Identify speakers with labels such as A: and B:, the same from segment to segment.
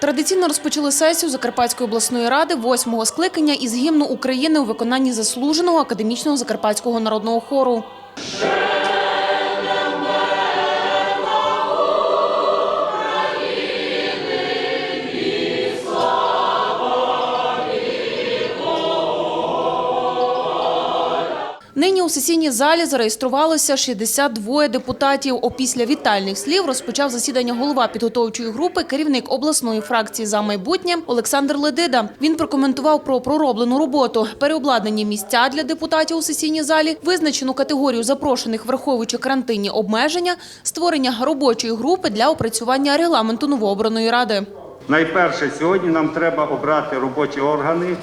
A: Традиційно розпочали сесію Закарпатської обласної ради восьмого скликання із гімну України у виконанні заслуженого академічного закарпатського народного хору. Нині у сесійній залі зареєструвалося 62 депутатів. Опісля вітальних слів розпочав засідання голова підготовчої групи, керівник обласної фракції за майбутнє Олександр Ледида. Він прокоментував про пророблену роботу, переобладнані місця для депутатів у сесійній залі, визначену категорію запрошених, враховуючи карантинні обмеження, створення робочої групи для опрацювання регламенту новообраної ради.
B: Найперше, сьогодні нам треба обрати робочі органи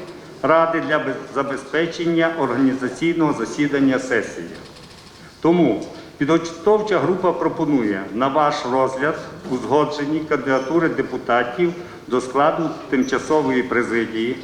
B: Ради для забезпечення організаційного засідання сесії. Тому підготовча група пропонує на ваш розгляд узгоджені кандидатури депутатів до складу тимчасової президії,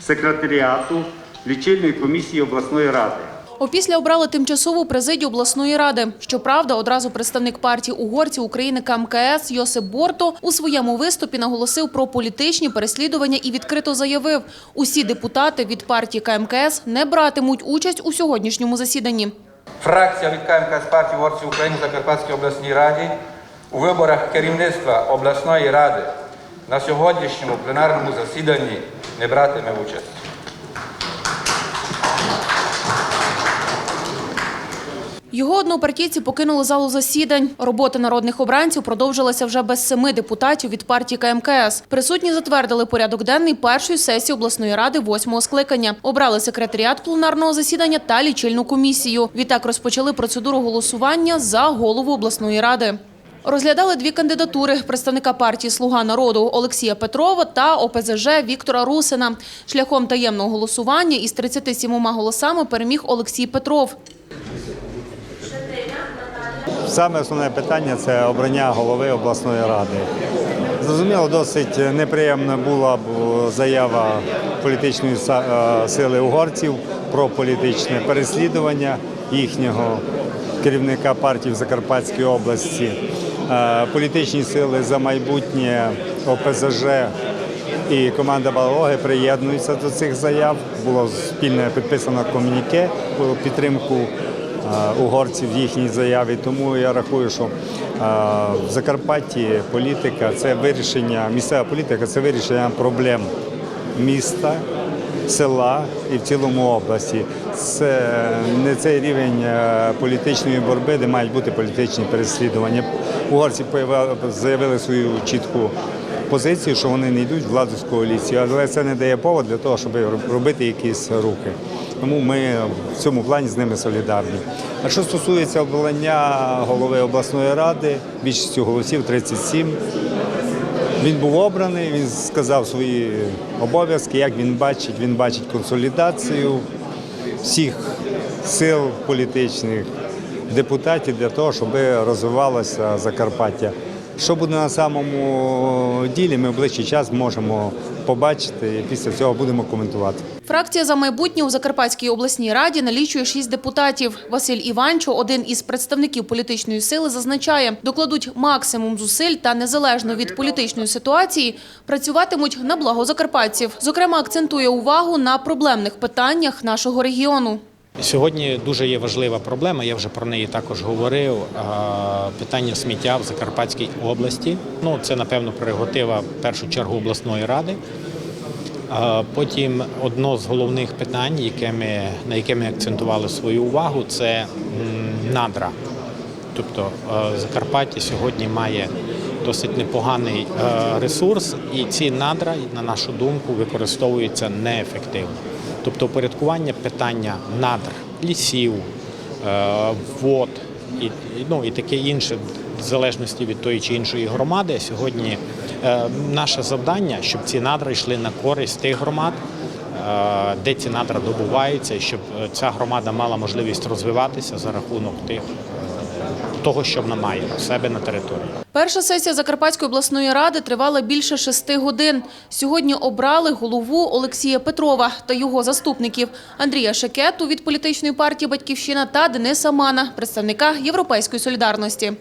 B: секретаріату, лічильної комісії обласної ради.
A: Опісля обрали тимчасову президію обласної ради. Щоправда, одразу представник партії угорців України КМКС Йосип Борто у своєму виступі наголосив про політичні переслідування і відкрито заявив, усі депутати від партії КМКС не братимуть участь у сьогоднішньому засіданні.
C: Фракція від КМК з партії Ворців України в Закарпатській обласній раді у виборах керівництва обласної ради на сьогоднішньому пленарному засіданні не братиме участь.
A: Його однопартійці покинули залу засідань. Робота народних обранців продовжилася вже без семи депутатів від партії КМКС. Присутні затвердили порядок денний першої сесії обласної ради восьмого скликання. Обрали секретаріат пленарного засідання та лічильну комісію. Відтак розпочали процедуру голосування за голову обласної ради. Розглядали дві кандидатури представника партії Слуга народу Олексія Петрова та ОПЗЖ Віктора Русина. Шляхом таємного голосування із 37 голосами переміг Олексій Петров.
D: Саме основне питання це обрання голови обласної ради. Зрозуміло, досить неприємна була б заява політичної е, сили угорців про політичне переслідування їхнього керівника партії в Закарпатській області. Е, Політичні сили за майбутнє ОПЗЖ і команда Балоги приєднуються до цих заяв. Було спільне підписано комуніке про підтримку угорців в їхній заяві. Тому я рахую, що е, в Закарпатті політика це вирішення, місцева політика це вирішення проблем міста, села і в цілому області. Це не цей рівень е, політичної боротьби, де мають бути політичні переслідування. Угорці заявили свою чітку позицію, що вони не йдуть в владу з коаліцією, але це не дає повод для того, щоб робити якісь рухи. Тому ми в цьому плані з ними солідарні. А що стосується обрання голови обласної ради, більшістю голосів 37. Він був обраний, він сказав свої обов'язки, як він бачить. Він бачить консолідацію всіх сил політичних депутатів для того, щоб розвивалося Закарпаття. Що буде на самому ділі, ми в ближчий час можемо побачити і після цього будемо коментувати.
A: Фракція за майбутнє у Закарпатській обласній раді налічує шість депутатів. Василь Іванчо, один із представників політичної сили, зазначає, докладуть максимум зусиль та незалежно від політичної ситуації працюватимуть на благо закарпатців. Зокрема, акцентує увагу на проблемних питаннях нашого регіону.
E: Сьогодні дуже є важлива проблема. Я вже про неї також говорив. Питання сміття в Закарпатській області. Ну це напевно прерогатива в першу чергу обласної ради. Потім одно з головних питань, яке ми, на яке ми акцентували свою увагу, це надра. Тобто Закарпаття сьогодні має досить непоганий ресурс, і ці надра, на нашу думку, використовуються неефективно. Тобто упорядкування питання надр, лісів, е, вод і, ну, і таке інше, в залежності від тої чи іншої громади, сьогодні е, наше завдання, щоб ці надра йшли на користь тих громад, е, де ці надра добуваються, щоб ця громада мала можливість розвиватися за рахунок тих, того, що вона має у себе на території.
A: Перша сесія Закарпатської обласної ради тривала більше шести годин. Сьогодні обрали голову Олексія Петрова та його заступників Андрія Шекету від політичної партії Батьківщина та Дениса Мана, представника Європейської солідарності.